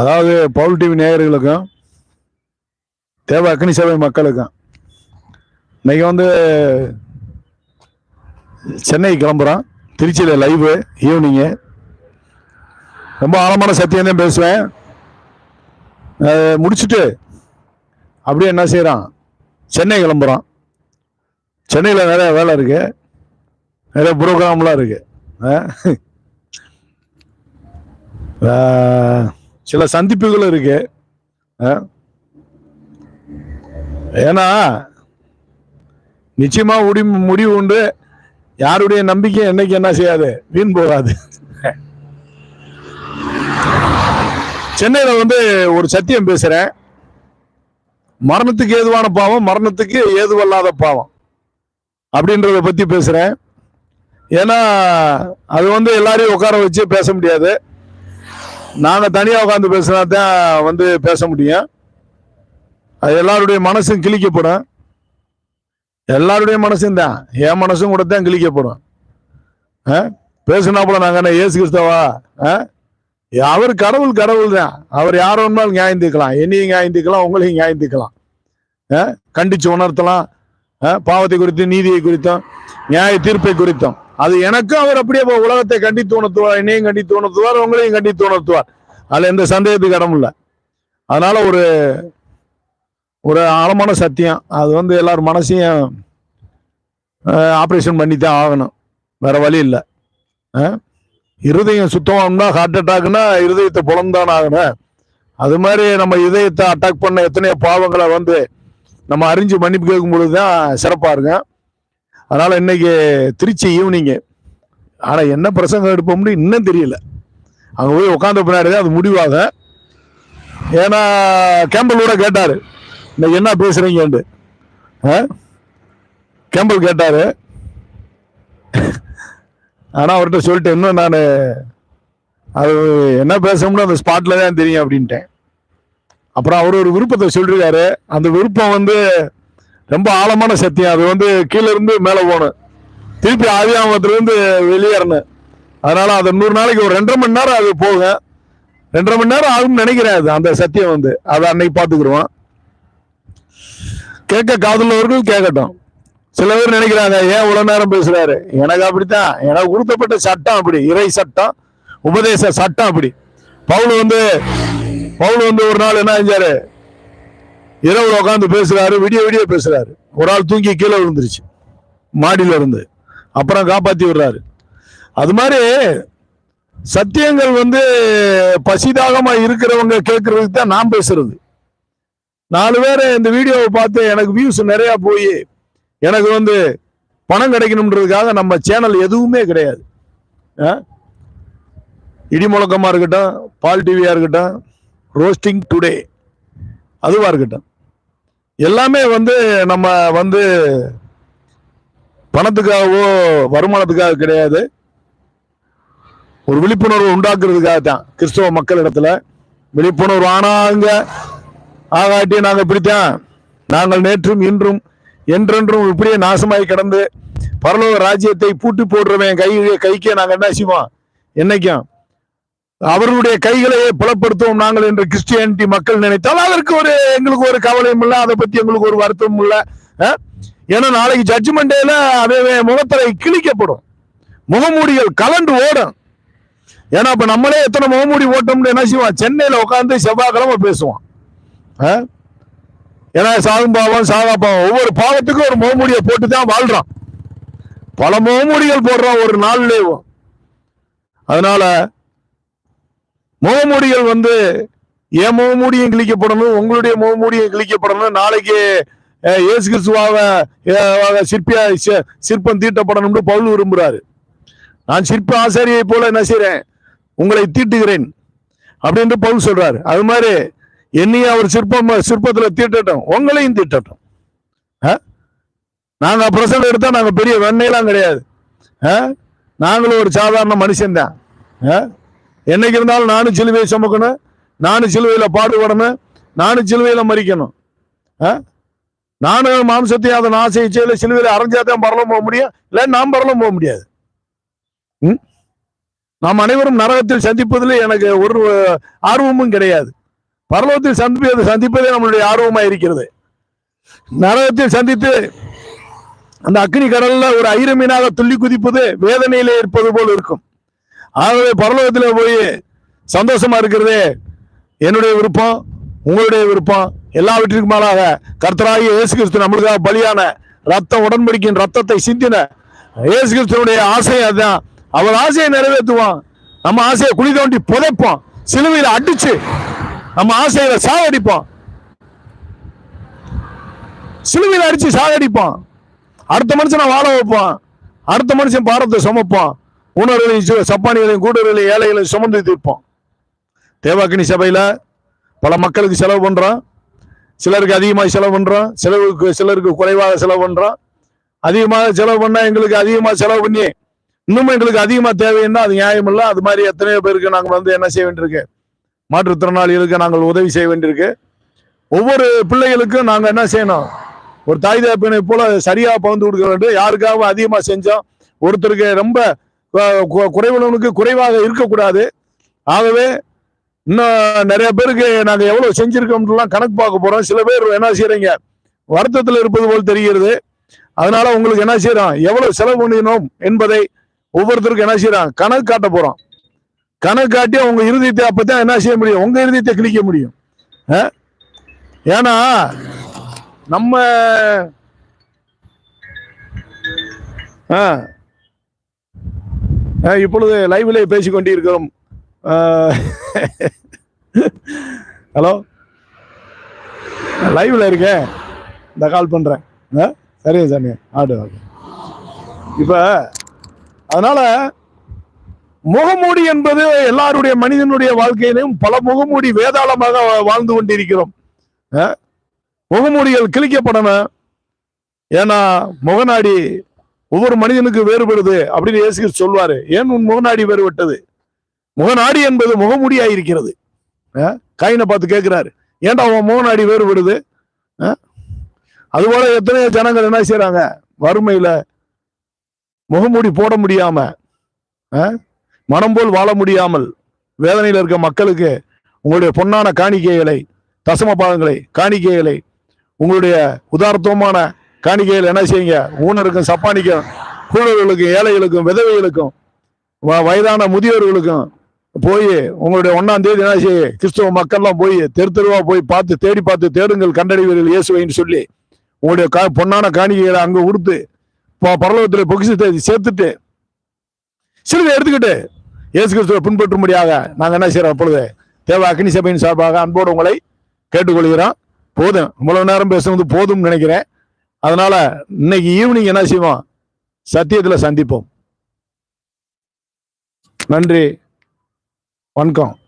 அதாவது பவுல் டிவி நேயர்களுக்கும் தேவ அக்னி சேவை மக்களுக்கும் இன்னைக்கு வந்து சென்னை கிளம்புறோம். திருச்சியில் லைவு ஈவினிங்கு ரொம்ப ஆழமான சத்தியம் தான் பேசுவேன் முடிச்சுட்டு அப்படியே என்ன செய்கிறான் சென்னை கிளம்புறோம். சென்னையில் நிறைய வேலை இருக்கு. நிறைய ப்ரோக்ராம்லாம் இருக்குது சில சந்திப்புகள் இருக்கு. ஏன்னா நிச்சயமா முடி முடிவு உண்டு. யாருடைய நம்பிக்கை என்னைக்கு என்ன செய்யாது? வீண் போகாது. சென்னையில வந்து ஒரு சத்தியம் பேசுறேன். மரணத்துக்கு ஏதுவான பாவம் மரணத்துக்கு ஏதுவல்லாத பாவம் அப்படின்றத பத்தி பேசுறேன். ஏன்னா அது வந்து எல்லாரையும் உட்கார வச்சு பேச முடியாது. நாங்கள் தனியாக உட்காந்து பேசுனா தான் வந்து பேச முடியும். அது எல்லாருடைய மனசும் கிழிக்கப்படும். எல்லாருடைய மனசும் தான். என் மனசும் கூட தான் கிழிக்கப்படும். ஆ? பேசுனா போல நாங்கள் என்ன ஏசு கிறிஸ்தவா? ஆ? அவர் கடவுள் கடவுள் தான். அவர் யார் வேணுமாலும் நியாயம் தீர்க்கலாம். என்னையும் நியாயம் தீர்க்கலாம் உங்களையும் நியாயம் தீர்க்கலாம். ஆ? கண்டிச்சு உணர்த்தலாம். ஆ? பாவத்தை குறித்தும் நீதியை குறித்தும் நியாய தீர்ப்பை குறித்தும். அது எனக்கும் அவர் அப்படியே உலகத்தை கண்டித்து உணர்த்துவார் என்னையும் கண்டித்து உணர்த்துவார் உங்களையும் கண்டித்து உணர்த்துவார் அதுல எந்த சந்தேகத்துக்கு இடம் இல்லை. அதனால ஒரு ஒரு ஆழமான சத்தியம். அது வந்து எல்லார் மனசையும் ஆப்ரேஷன் பண்ணி தான் ஆகணும். வேற வழி இல்லை. இருதயம் சுத்தமாகனா ஹார்ட் அட்டாக்னா இருதயத்தை புலந்தான் ஆகணும். அது மாதிரி நம்ம இதயத்தை அட்டாக் பண்ண எத்தனையோ பாவங்களை வந்து நம்ம அறிஞ்சு மன்னிப்பு கேட்கும் பொழுது தான் சிறப்பாக இருக்கும். அதனால் இன்னைக்கு திருச்சி ஈவினிங்கு ஆனால் என்ன பிரசங்கம் எடுப்போம்னு இன்னும் தெரியல. அங்கே போய் உட்காந்த பின்னாடி தான் அது முடிவாக. ஏன்னா கேம்பல் கூட கேட்டார். இன்னைக்கு என்ன பேசுகிறீங்கன்ட்டு ஆ? கேம்பல் கேட்டார். ஆனால் அவர்கிட்ட சொல்லிட்டு இன்னும் நான் அது என்ன பேசணும்னு அந்த ஸ்பாட்டில் தான் தெரியும் அப்படின்ட்டேன். அப்புறம் அவர் ஒரு விருப்பத்தை சொல்லியிருக்காரு அந்த விருப்பம் வந்து ரொம்ப ஆழமான சத்தியம் அது வந்து கீழே இருந்து மேலே போகணும். திருப்பி ஆதியாமத்திலிருந்து வெளியேறணும். அதனால அது நூறு நாளைக்கு ஒரு ரெண்டரை மணி நேரம் அது போகும். ரெண்டரை மணி நேரம் ஆகும்னு நினைக்கிறேன் அது அந்த சத்தியம் வந்து. அதை அன்னைக்கு பார்த்துக்குருவோம் கேட்க காதலவர்கள் கேட்கட்டும். சில பேர் நினைக்கிறாங்க ஏன் இவ்வளோ நேரம் பேசுறாரு? எனக்கு அப்படித்தான். எனக்கு உறுத்தப்பட்ட சட்டம் அப்படி இறை சட்டம் உபதேச சட்டம் அப்படி. பவுல் வந்து பவுல் வந்து ஒரு நாள் என்ன செஞ்சாரு? இரவுல உட்காந்து பேசுறாரு விடிய விடிய பேசுறாரு. ஒரு ஆள் தூங்கி கீழே விழுந்துருச்சு. மாடியில இருந்து. அப்புறம் காப்பாத்தி விடுறாரு. அது மாதிரி சத்தியங்கள் வந்து பசிதாகமா இருக்கிறவங்க கேட்கறதுக்கு தான் நான் பேசுறது. நாலு பேர் இந்த வீடியோவை பார்த்து எனக்கு வியூஸ் நிறையா போய் எனக்கு வந்து பணம் கிடைக்கணுன்றதுக்காக நம்ம சேனல் எதுவுமே கிடையாது. ஆ? இடி முழக்கமாக இருக்கட்டும் பால் டிவியாக இருக்கட்டும் ரோஸ்டிங் டுடே அதுவாக இருக்கட்டும். எல்லாமே வந்து நம்ம வந்து பணத்துக்காகவோ வருமானத்துக்காக கிடையாது. ஒரு விழிப்புணர்வு உண்டாக்குறதுக்காக தான் கிறிஸ்தவ மக்களிடத்துல விழிப்புணர்வு ஆனாங்க ஆகாட்டி நாங்கள் இப்படித்தான். நாங்கள் நேற்றும் இன்றும் என்றென்றும் இப்படியே நாசமாய் கிடந்து பரலோக ராஜ்யத்தை பூட்டி போடுறவன் கை கைக்கே நாங்கள் என்ன செய்வோம்? என்னைக்கும் அவர்களுடைய கைகளையே புலப்படுத்துவோம் நாங்கள் என்று கிறிஸ்டியானிட்டி மக்கள் நினைத்தால் அதற்கு ஒரு எங்களுக்கு ஒரு கவலையும் இல்லை அதை பத்தி எங்களுக்கு ஒரு வருத்தமும் இல்லை. ஏன்னா நாளைக்கு ஜட்ஜ்மெண்ட் டேல அதே முகத்தலை கிழிக்கப்படும். முகமூடிகள் கலண்டு ஓடும். ஏன்னா இப்ப நம்மளே எத்தனை முகமூடி ஓட்டோம்னு என்ன செய்வான் சென்னையில உட்காந்து செவ்வாய்க்கிழமை பேசுவான் ஆ? ஏன்னா சாகும் பாவம் சாகா பாவம் ஒவ்வொரு பாவத்துக்கும் ஒரு முகமூடியை போட்டு தான் வாழ்றான் பல முகமூடிகள் போடுறான் ஒரு நாள்லேயும். அதனால முகமூடிகள் வந்து என் முகமூடியும் கிழிக்கப்படணும் உங்களுடைய முகமூடியும் கிழிக்கப்படணும் நாளைக்கு இயேசு கிறிஸ்துவாக சிற்பியா சிற்பம் தீட்டப்படணும்னு பவுல் விரும்புறாரு நான் சிற்ப ஆசாரியை போல என்ன செய்கிறேன் உங்களை தீட்டுகிறேன் அப்படின்ட்டு பவுல் சொல்றாரு அது மாதிரி என்னையும் அவர் சிற்பம் சிற்பத்துல தீட்டட்டும் உங்களையும் தீட்டட்டும் ஆ? நாங்க பிரசங்கம் எடுத்தா நாங்க பெரிய வெண்ணையெல்லாம் கிடையாது ஆ? நாங்களும் ஒரு சாதாரண மனுஷன்தான் ஆ? என்னைக்கு இருந்தாலும் நானும் சிலுவையை சுமக்கணும். நானும் சிலுவையில் பாடுபடணும். நானும் சிலுவையில் மறிக்கணும் ஆ? நானும் மாம்சத்தையும் அதை ஆசை சிலுவையில் அரைஞ்சா தான் பரலம் போக முடியும். இல்லை நான் பரலம் போக முடியாது. ம்? நாம் அனைவரும் நரகத்தில் சந்திப்பதில் எனக்கு ஒரு ஆர்வமும் கிடையாது. பரலோகத்தில் சந்திப்பது சந்திப்பதே நம்மளுடைய ஆர்வமாக இருக்கிறது. நரகத்தில் சந்தித்து அந்த அக்னி கடல்ல ஒரு ஐரமீனாக துள்ளி குதிப்பது வேதனையிலே இருப்பது போல் இருக்கும். ஆகவே பரலோகத்தில் போய் சந்தோஷமா இருக்கிறதே என்னுடைய விருப்பம் உங்களுடைய விருப்பம் எல்லாவற்றிற்கும் மேலாக கர்த்தராகிய இயேசு கிறிஸ்து நம்மளுக்காக பலியான ரத்த உடன்படிக்கின் ரத்தத்தை சிந்தின இயேசு கிறிஸ்துவனுடைய ஆசை அதுதான். அவர் ஆசையை நிறைவேற்றுவான். நம்ம ஆசையை குழி தோண்டி புதைப்போம் சிலுவையில் அடிச்சு நம்ம ஆசையில சாகடிப்போம் சிலுவையில் அடிச்சு சாகடிப்போம் அடுத்த மனுஷனை வாழ வைப்போம் அடுத்த மனுஷன் பாரத்தை சுமப்போம் உணர்வுகளையும் சு- சப்பானிகளையும் கூடுதலையும் ஏழைகளையும் சுமந்து தீர்ப்போம். தேவாக்கினி சபையில் பல மக்களுக்கு செலவு பண்ணுறோம் சிலருக்கு அதிகமாக செலவு பண்ணுறோம் செலவுக்கு சிலருக்கு குறைவாக செலவு பண்ணுறோம் அதிகமாக செலவு பண்ணால் எங்களுக்கு அதிகமாக செலவு பண்ணி இன்னும் எங்களுக்கு அதிகமாக தேவைன்னா அது நியாயம் இல்லை. அது மாதிரி எத்தனையோ பேருக்கு நாங்கள் வந்து என்ன செய்ய வேண்டியிருக்கு? மாற்றுத்திறனாளிகளுக்கு நாங்கள் உதவி செய்ய வேண்டியிருக்கு. ஒவ்வொரு பிள்ளைகளுக்கும் நாங்கள் என்ன செய்யணும்? ஒரு தாய் தகப்பனை போல சரியாக பகிர்ந்து கொடுக்க வேண்டும். யாருக்காகவும் அதிகமாக செஞ்சோம். ஒருத்தருக்கு ரொம்ப குறைவனவனுக்கு குறைவாக இருக்கக்கூடாது. ஆகவே இன்னும் நிறைய பேருக்கு நாங்கள் எவ்வளோ செஞ்சுருக்கோம்லாம் கணக்கு பார்க்க போகிறோம் சில பேர் என்ன செய்கிறீங்க வருத்தத்தில் இருப்பது போல் தெரிகிறது. அதனால உங்களுக்கு என்ன செய்யறோம்? எவ்வளவு செலவு பண்ணினோம் என்பதை ஒவ்வொருத்தருக்கும் என்ன செய்யறோம்? கணக்கு காட்ட போறோம். கணக்கு காட்டி உங்கள் இறுதியத்தை அப்பதான் என்ன செய்ய முடியும்? உங்க இறுதியத்தை கிழிக்க முடியும். ஆ? ஏன்னா நம்ம ஆ. ஆ, இப்பொழுது லைவ்ல பேசிக் கொண்டிருக்கிறோம் ஹலோ? லைவ்ல இருக்கேன் இந்த கால் பண்றேன். ஆ? சரிங்க சாமி? ஆடு ஓகே இப்ப அதனால முகமூடி என்பது எல்லாருடைய மனிதனுடைய வாழ்க்கையிலும் பல முகமூடி வேதாளமாக வா- வாழ்ந்து கொண்டிருக்கிறோம். ஆ? முகமூடிகள் கிழிக்கப்படணும். ஏன்னா முகநாடி ஒவ்வொரு மனிதனுக்கு வேறுபடுது அப்படின்னு இயேசு சொல்வாரு. ஏன் உன் முகநாடி வேறுபட்டது? முகநாடி என்பது முகமூடியா இருக்கிறது காயினை பார்த்து கேட்கிறாரு ஏன்டா உன் முகநாடி வேறுபடுது? அதுபோல எத்தனையோ ஜனங்கள் என்ன செய்யறாங்க வறுமையில முகமூடி போட முடியாம மனம் போல் வாழ முடியாமல் வேதனையில் இருக்க மக்களுக்கு உங்களுடைய பொன்னான காணிக்கைகளை தசம பாகங்களை காணிக்கைகளை உங்களுடைய உதாரத்துவமான காணிக்கைகள் என்ன செய்யுங்க? ஊனருக்கும் சப்பானிக்கும் கூடர்களுக்கும் ஏழைகளுக்கும் விதவைகளுக்கும் வ- வயதான முதியோர்களுக்கும் போய் உங்களுடைய ஒன்னாம் தேதி என்ன செய்ய? கிறிஸ்துவ மக்கள்லாம் போய் தெரு தெருவா போய் பார்த்து தேடி பார்த்து தேடுங்கள் கண்டறிவீர்கள் இயேசுவைன்னு சொல்லி உங்களுடைய கா பொன்னான காணிக்கைகளை அங்கே உடுத்து ப- பரலோகத்துல பொக்கிஷத்தை சேர்த்துட்டு சிலுவை எடுத்துக்கிட்டு இயேசு கிறிஸ்துவை பின்பற்றும்படியாக நாங்கள் என்ன செய்கிறோம் அப்பொழுது தேவ அக்னி சபையின் சார்பாக அன்போடு உங்களை கேட்டுக்கொள்கிறோம். போதும். இவ்வளவு நேரம் பேசுனது போதும்னு நினைக்கிறேன். அதனால இன்னைக்கு ஈவினிங் என்ன செய்வோம்? சத்தியத்தில் சந்திப்போம். நன்றி. வணக்கம்.